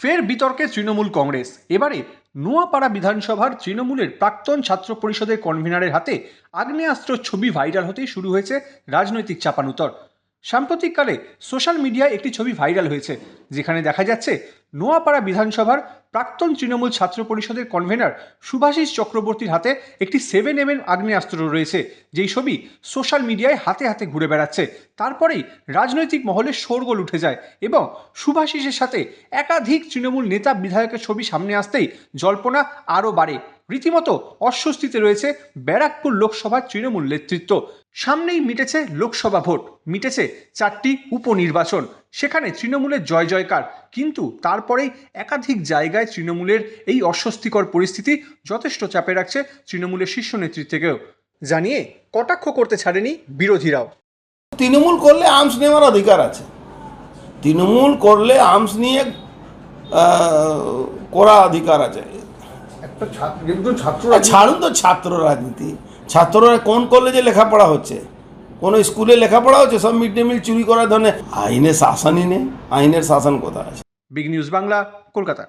ফের বিতর্কে তৃণমূল কংগ্রেস। এবারে নোয়াপাড়া বিধানসভার তৃণমূলের প্রাক্তন ছাত্র পরিষদের কনভিনারের হাতে আগ্নেয়াস্ত্র ছবি ভাইরাল হতেই শুরু হয়েছে রাজনৈতিক চাপানুতর। সাম্প্রতিককালে সোশ্যাল মিডিয়ায় একটি ছবি ভাইরাল হয়েছে, যেখানে দেখা যাচ্ছে নোয়াপাড়া বিধানসভার প্রাক্তন তৃণমূল ছাত্র পরিষদের কনভেনার সুভাষিস চক্রবর্তীর হাতে একটি সেভেন এম এম আগ্নেয়াস্ত্র রয়েছে, যেই ছবি সোশ্যাল মিডিয়ায় হাতে হাতে ঘুরে বেড়াচ্ছে। তারপরেই রাজনৈতিক মহলে শোরগোল উঠে যায় এবং সুভাষিসের সাথে একাধিক তৃণমূল নেতা বিধায়কের ছবি সামনে আসতেই জল্পনা আরও বাড়ে। রীতিমতো অস্বস্তিতে রয়েছে ব্যারাকপুর লোকসভার তৃণমূল নেতৃত্ব। সামনেই মিটেছে লোকসভা ভোট মিটেছে চারটি উপনির্বাচন। সেখানে তৃণমূলের জয় জয়কার কিন্তু তারপরেই একাধিক জায়গায় তৃণমূলের এই অস্বস্তিকর পরিস্থিতি যথেষ্ট চাপে রাখছে তৃণমূলের শীর্ষ নেতৃত্বকেও। জানিয়ে কটাক্ষ করতে ছাড়েনি বিরোধীরাও। তৃণমূল করলে আর্মস নেওয়ার অধিকার আছে। তৃণমূল করলে আর্মস নিয়ে আহ, করা অধিকার আছে। একটা ছাত্র একজন ছাড়ুন তো ছাত্র রাজনীতি। ছাত্ররা কোন কলেজে লেখাপড়া হচ্ছে? কোন স্কুলে লেখাপড়া হচ্ছে? সব মিড ডে মিল চুরি করার ধরনের আইনের শাসনই নেই। আইনের শাসন কোথায় আছে? Big news Bangla Kolkata